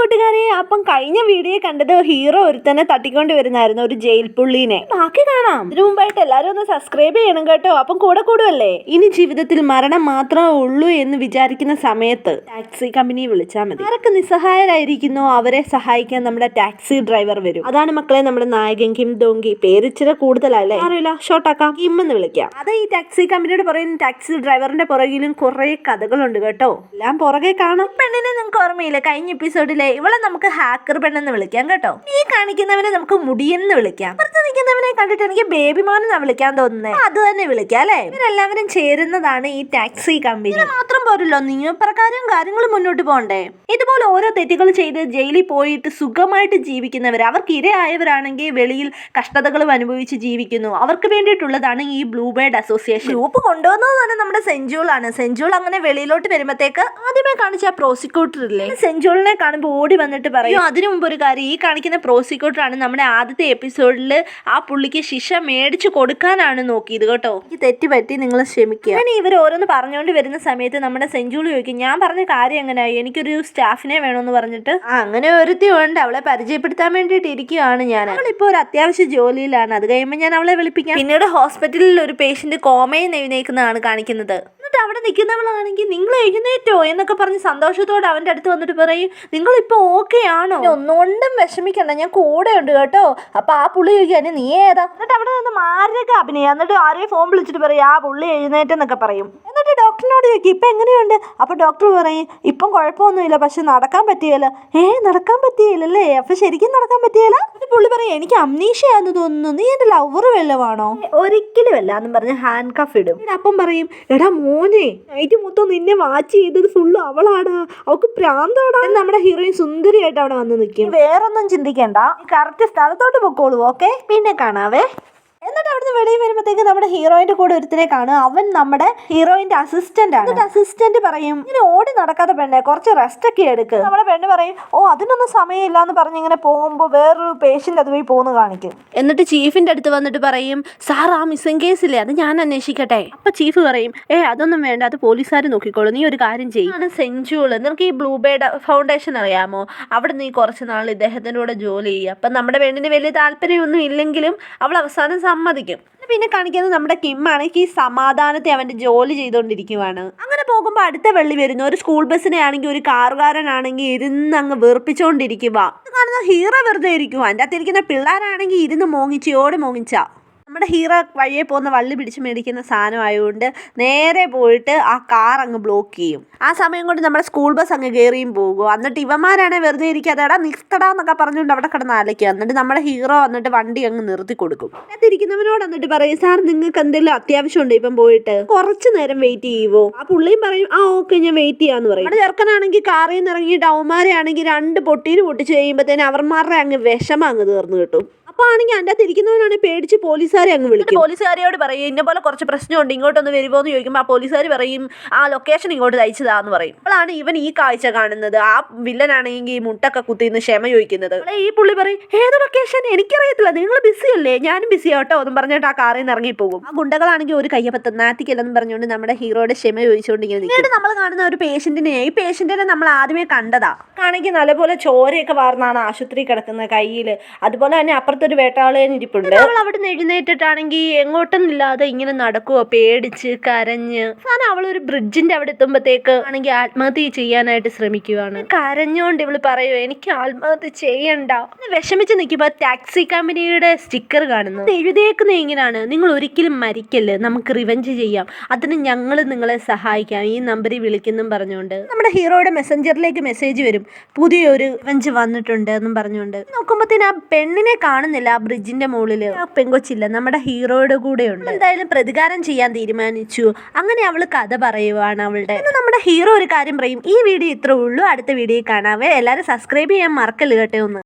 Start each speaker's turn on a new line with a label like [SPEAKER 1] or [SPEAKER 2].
[SPEAKER 1] കൂട്ടുകാരെ അപ്പം കഴിഞ്ഞ വീഡിയോ കണ്ടത് ഹീറോ ഒരുത്തനെ തട്ടിക്കൊണ്ട് വരുന്നായിരുന്നു ഒരു ജയിൽ പുള്ളീനെ. ബാക്കി കാണാം. ഇതിനു മുമ്പായിട്ട് എല്ലാവരും ഒന്ന് സബ്സ്ക്രൈബ് ചെയ്യണം കേട്ടോ. അപ്പം കൂടെ കൂടുമല്ലേ ഇനി ജീവിതത്തിൽ മരണം മാത്രമേ ഉള്ളൂ എന്ന് വിചാരിക്കുന്ന സമയത്ത് ടാക്സി കമ്പനി വിളിച്ചാൽ മതി. ആരൊക്കെ നിസ്സഹായരായിരിക്കുന്നോ അവരെ സഹായിക്കാൻ നമ്മുടെ ടാക്സി ഡ്രൈവർ വരും. അതാണ് മക്കളെ നമ്മുടെ നായകൻ കിം ഡോങ്കി പേര് ഇച്ചിരി കൂടുതലല്ലേ? അറിയില്ല. ഷോർട്ട് ആക്കാം. കിം എന്ന് വിളിക്കാം. അത് ഈ ടാക്സി കമ്പനിയുടെ പുറകിലും ടാക്സി ഡ്രൈവറിന്റെ പുറകിലും കുറെ കഥകളുണ്ട് കേട്ടോ. എല്ലാം പുറകെ കാണാം. പെണ്ണിനെ നിങ്ങൾക്ക് ഓർമ്മയില്ല. കഴിഞ്ഞ എപ്പിസോഡിലെ ഇവളെ നമുക്ക് ഹാക്കർ പെണ്ണെന്ന് വിളിക്കാം കേട്ടോ. ഈ കാണിക്കുന്നവനെ നമുക്ക് മുടിയെന്ന് വിളിക്കാം. നിൽക്കുന്നവനെ കണ്ടിട്ട് എനിക്ക് ബേബിമാൻ എന്നാ വിളിക്കാൻ തോന്നുന്നത് അത് തന്നെ വിളിക്കാം അല്ലേ? ഇവരെല്ലാവരും ചേരുന്നതാണ് ഈ ടാക്സി കമ്പനി മാത്രം പോരല്ലോ നിയമപ്രകാരം കാര്യങ്ങൾ മുന്നോട്ട് പോകണ്ടേ? ഇതുപോലെ ഓരോ തെറ്റുകൾ ചെയ്ത് ജയിലിൽ പോയിട്ട് സുഖമായിട്ട് ജീവിക്കുന്നവർ അവർക്ക് ഇരയായവരാണെങ്കിൽ വെളിയിൽ കഷ്ടതകളും അനുഭവിച്ച് ജീവിക്കുന്നു. അവർക്ക് വേണ്ടിയിട്ടുള്ളതാണ് ഈ ബ്ലൂ ബേർഡ് അസോസിയേഷൻ ഗ്രൂപ്പ് കൊണ്ടുവന്നത് തന്നെ നമ്മുടെ സെഞ്ചുളാണ് സെഞ്ചുൾ അങ്ങനെ വെളിയിലോട്ട് വരുമ്പോഴത്തേക്ക് ആദ്യമേ കാണിച്ച പ്രോസിക്യൂട്ടർ ഇല്ലേ? സെഞ്ചുളിനെ കാണുമ്പോൾ ഓടി വന്നിട്ട് പറയും അതിനു മുമ്പ് ഒരു കാര്യം ഈ കാണിക്കുന്ന പ്രോസിക്യൂട്ടർ ആണ് നമ്മുടെ ആദ്യത്തെ എപ്പിസോഡിൽ ആ പുള്ളിക്ക് ശിക്ഷ മേടിച്ചു കൊടുക്കാനാണ് നോക്കിയത് കേട്ടോ. ഈ തെറ്റുപറ്റി നിങ്ങൾ ക്ഷമിക്കുക. അങ്ങനെ ഇവർ ഓരോന്ന് പറഞ്ഞുകൊണ്ട് വരുന്ന സമയത്ത് നമ്മുടെ സെഞ്ചുളി ചോദിക്കും ഞാൻ പറഞ്ഞ കാര്യം എങ്ങനെയായി? എനിക്കൊരു സ്റ്റാഫിനെ വേണമെന്ന് പറഞ്ഞിട്ട്. അങ്ങനെ ഒരുത്തി ഉണ്ട്. അവളെ പരിചയപ്പെടുത്താൻ വേണ്ടിയിട്ട് ഇരിക്കുകയാണ് ഞാൻ. അവളിപ്പോൾ ഒരു അത്യാവശ്യ ജോലിയിലാണ്. അത് കഴിയുമ്പോൾ ഞാൻ അവളെ വിളിപ്പിക്കാം. പിന്നീട് ഹോസ്പിറ്റലിൽ ഒരു പേഷ്യന്റ് കോമയിൽ എഴുന്നേക്കുന്നതാണ് കാണിക്കുന്നത്. അവിടെ നിൽക്കുന്നവളാണെങ്കിൽ നിങ്ങൾ എഴുന്നേറ്റോ എന്നൊക്കെ പറഞ്ഞ് സന്തോഷത്തോടെ അവന്റെ അടുത്ത് വന്നിട്ട് പറയും. നിങ്ങൾ ഇപ്പോൾ ഓക്കെ ആണോ ഒന്നുകൊണ്ടും വിഷമിക്കണ്ട. ഞാൻ കൂടെ ഉണ്ട് കേട്ടോ. അപ്പൊ ആ പുള്ളി ചോദിക്കാൻ നീ ഏതാ? എന്നിട്ട് അവിടെ നിന്ന് മാറിയൊക്കെ അഭിനയം എന്നിട്ട് ആരെയും ഫോൺ വിളിച്ചിട്ട് പറയും ആ പുള്ളി എഴുന്നേറ്റെന്നൊക്കെ പറയും. എന്നിട്ട് ഡോക്ടറിനോട് ചോദിക്കും ഇപ്പം എങ്ങനെയുണ്ട്? അപ്പോൾ ഡോക്ടർ പറയും ഇപ്പം കുഴപ്പമൊന്നുമില്ല പക്ഷെ നടക്കാൻ പറ്റിയല്ല ഏ നടക്കാൻ പറ്റിയില്ലല്ലേ അപ്പം ശരിക്കും നടക്കാൻ പറ്റിയല്ല പുള്ളി പറയും എനിക്ക് അമ്നീഷയാന്ന് തോന്നുന്നു. നീ എന്റെ ലവർ വല്ലവാണോ ഒരിക്കലും അല്ല എന്ന് പറഞ്ഞ് ഹാൻഡ് കഫ് ഇടും അപ്പം പറയും എടാ മോനെ നൈറ്റ് മൊത്തം നിന്നെ വാച്ച് ചെയ്തത് ഫുള്ള് അവളാടാ. അവൾക്ക് പ്രാന്താടാ. നമ്മുടെ ഹീറോയിൻ സുന്ദരിയായിട്ട് അവിടെ വന്ന് നിൽക്കും. വേറൊന്നും ചിന്തിക്കണ്ട. കറക്റ്റ് സ്ഥലത്തോട്ട് പൊക്കോളൂ ഓക്കെ പിന്നെ കാണാവേ. എന്നിട്ട് അവിടുന്ന് വെളിയിൽ വരുമ്പോഴത്തേക്ക് നമ്മുടെ ഹീറോയിന്റെ കൂടെ ഒരുത്തിനെ കാണും അവൻ നമ്മുടെ ഹീറോയിന്റെ അസിസ്റ്റന്റ് ആണ്. എന്നിട്ട് അസിസ്റ്റന്റ് പറയും ഇങ്ങനെ ഓടി നടക്കാത്ത പെണ്ണെ കുറച്ച് റെസ്റ്റ് ഒക്കെ എടുക്ക്. നമ്മുടെ പെണ്ണ് പറയും ഓ അതിനൊന്നും സമയമില്ല എന്ന് പറഞ്ഞ് ഇങ്ങനെ പോകുമ്പോൾ വേറൊരു പേഷ്യന്റ് അതുവഴി പോകുന്നു കാണിക്കും. എന്നിട്ട് ചീഫിന്റെ അടുത്ത് വന്നിട്ട് പറയും സാർ ആ മിസ്സിംഗ് കേസില്ലേ അത് ഞാൻ അന്വേഷിക്കട്ടെ. അപ്പൊ ചീഫ് പറയും ഏ അതൊന്നും വേണ്ട അത് പോലീസുകാർ നോക്കിക്കോളൂ. നീ ഒരു കാര്യം ചെയ്യും. ആണ് നിനക്ക് ഈ ബ്ലൂ ബേഡ് ഫൗണ്ടേഷൻ അറിയാമോ? അവിടെ നീ കുറച്ച് നാൾ ഇദ്ദേഹത്തിന്റെ കൂടെ ജോലി ചെയ്യുക അപ്പം നമ്മുടെ പെണ്ണിന് വലിയ താല്പര്യമൊന്നും ഇല്ലെങ്കിലും അവൾ അവസാനം സമ്മതിക്കും. പിന്നെ കാണിക്കുന്നത് നമ്മുടെ കിമ്മാണ് ഈ സമാധാനത്തെ അവന്റെ ജോലി ചെയ്തുകൊണ്ടിരിക്കുവാണ്. അങ്ങനെ പോകുമ്പോൾ അടുത്ത വെള്ളി വരുന്നു. ഒരു സ്കൂൾ ബസ്സിനെ ആണെങ്കിൽ ഒരു കാറുകാരനാണെങ്കിൽ ഇരുന്ന് അങ്ങ് വെറുപ്പിച്ചുകൊണ്ടിരിക്കുക കാണുന്ന ഹീറോ വെറുതെ ഇരിക്കുക അതിന്റെ അകത്തിരിക്കുന്ന പിള്ളേരാണെങ്കിൽ ഇരുന്ന് മോങ്ങിച്ചയോടെ മോങ്ങിച്ച നമ്മുടെ ഹീറോ വഴിയെ പോകുന്ന വള്ളി പിടിച്ച് മേടിക്കുന്ന സാധനമായതുകൊണ്ട് നേരെ പോയിട്ട് ആ കാർ അങ്ങ് ബ്ലോക്ക് ചെയ്യും. ആ സമയം കൊണ്ട് നമ്മുടെ സ്കൂൾ ബസ് അങ്ങ് കയറിയും പോകും. എന്നിട്ട് ഇവന്മാരാണെ വെറുതെ ഇരിക്കാതെടാ നിർത്തടാ എന്നൊക്കെ പറഞ്ഞുകൊണ്ട് അവിടെ കിടന്ന് ആലയ്ക്കുക എന്നിട്ട് നമ്മുടെ ഹീറോ വന്നിട്ട് വണ്ടി അങ്ങ് നിർത്തി കൊടുക്കും. അതിരിക്കുന്നവനോട് എന്നിട്ട് പറയും സാർ നിങ്ങൾക്ക് എന്തെങ്കിലും അത്യാവശ്യമുണ്ട് ഇപ്പം പോയിട്ട്? കുറച്ച് നേരം വെയിറ്റ് ചെയ്യുവോ? ആ പുള്ളിയും പറയും ആ ഓക്കെ ഞാൻ വെയിറ്റ് ചെയ്യാന്ന് പറയും. അവിടെ ചെറുക്കനാണെങ്കിൽ കാറിൽ നിന്ന് ഇറങ്ങിയിട്ട് അവന്മാരെ ആണെങ്കിൽ രണ്ട് പൊട്ടീര് പൊട്ടിച്ച് കഴിയുമ്പോഴത്തേന് അവന്മാരുടെ അങ്ങ് വിഷമം അങ്ങ് തീർന്നു കിട്ടും. അപ്പൊ ആണെങ്കിൽ അതിന്റെ അകത്ത് ഇരിക്കുന്നവനാണ് പേടിച്ച് പോലീസുകാരെ അങ്ങ് വിളിക്കും. പോലീസുകാരോട് പറയും ഇന്ന പോലെ കുറച്ച് പ്രശ്നമുണ്ട് ഇങ്ങോട്ടൊന്ന് വരുമോ? എന്ന് ചോദിക്കുമ്പോൾ ആ പോലീസുകാർ പറയും ആ ലൊക്കേഷൻ ഇങ്ങോട്ട് തയ്ച്ചതാന്ന് പറയും. അപ്പോഴാണ് ഇവൻ ഈ കാഴ്ച കാണുന്നത്. ആ വില്ലനാണെങ്കിൽ ഈ മുട്ടൊക്കെ കുത്തിന്ന് ക്ഷമ ചോദിക്കുന്നത്. ഈ പുള്ളി പറയും ഏത് ലൊക്കേഷൻ എനിക്കറിയത്തില്ല. നിങ്ങൾ ബിസി അല്ലേ ഞാനും ബിസി ആട്ടോ എന്നും പറഞ്ഞിട്ട് ആ കാറിൽ നിന്ന് ഇറങ്ങി പോകും ആ ഗുണ്ടകളാണെങ്കിൽ ഒരു കയ്യപ്പത്തം നാത്തിക്കല്ലെന്ന് പറഞ്ഞുകൊണ്ട് നമ്മുടെ ഹീറോയുടെ ക്ഷമ ചോദിച്ചുകൊണ്ടിരിക്കുന്നത് പിന്നീട് നമ്മൾ കാണുന്ന ഒരു പേഷ്യന്റിനെ ഈ പേഷ്യന്റിനെ നമ്മൾ ആദ്യമേ കണ്ടതാ. ആണെങ്കിൽ നല്ലപോലെ ചോരയൊക്കെ വാർന്നാണ് ആശുപത്രി കിടക്കുന്നത് കയ്യിൽ അതുപോലെ തന്നെ അപ്പുറത്തൊരു വേട്ടാളയൻ ഇരിപ്പുണ്ട്. അവൾ അവിടെ എഴുന്നേറ്റിട്ടാണെങ്കിൽ എങ്ങോട്ടൊന്നില്ലാതെ ഇങ്ങനെ നടക്കുവോ പേടിച്ച് കരഞ്ഞ്. അവസാനം അവൾ ഒരു ബ്രിഡ്ജിന്റെ അവിടെ എത്തുമ്പോഴത്തേക്ക് ആണെങ്കിൽ ആത്മഹത്യ ചെയ്യാനായിട്ട് ശ്രമിക്കുവാണ്. കരഞ്ഞോണ്ട് ഇവൾ പറയുമോ എനിക്ക് ആത്മഹത്യ ചെയ്യണ്ട. വിഷമിച്ച് നിൽക്കുമ്പോൾ ടാക്സി കമ്പനിയുടെ സ്റ്റിക്കർ കാണുന്നു. എഴുതിയേക്കുന്നത് എങ്ങനെയാണ് നിങ്ങൾ ഒരിക്കലും മരിക്കല്ല് നമുക്ക് റിവെഞ്ച് ചെയ്യാം. അതിന് ഞങ്ങൾ നിങ്ങളെ സഹായിക്കാം ഈ നമ്പറിൽ വിളിക്കുന്നും പറഞ്ഞുകൊണ്ട്. നമ്മുടെ ഹീറോയുടെ മെസ്സഞ്ചറിലേക്ക് മെസ്സേജ് വരും. പുതിയൊരു റിവെഞ്ച് വന്നിട്ടുണ്ട് എന്നും പറഞ്ഞുകൊണ്ട്. നോക്കുമ്പോഴത്തേന് ആ പെണ്ണിനെ കാണുന്നില്ല ആ ബ്രിഡ്ജിന്റെ മുകളിൽ ആ പെങ്കൊച്ചില്ല നമ്മുടെ ഹീറോയുടെ കൂടെ ഉണ്ട് എന്തായാലും പ്രതികാരം ചെയ്യാൻ തീരുമാനിച്ചു. അങ്ങനെ അവൾ കഥ പറയുവാണ് അവളുടെ. നമ്മുടെ ഹീറോ ഒരു കാര്യം പറയും. ഈ വീഡിയോ ഇത്രേ ഉള്ളൂ. അടുത്ത വീഡിയോ കാണാവേ എല്ലാവരും സബ്സ്ക്രൈബ് ചെയ്യാൻ മറക്കല്ല് കേട്ടോ ഒന്ന്.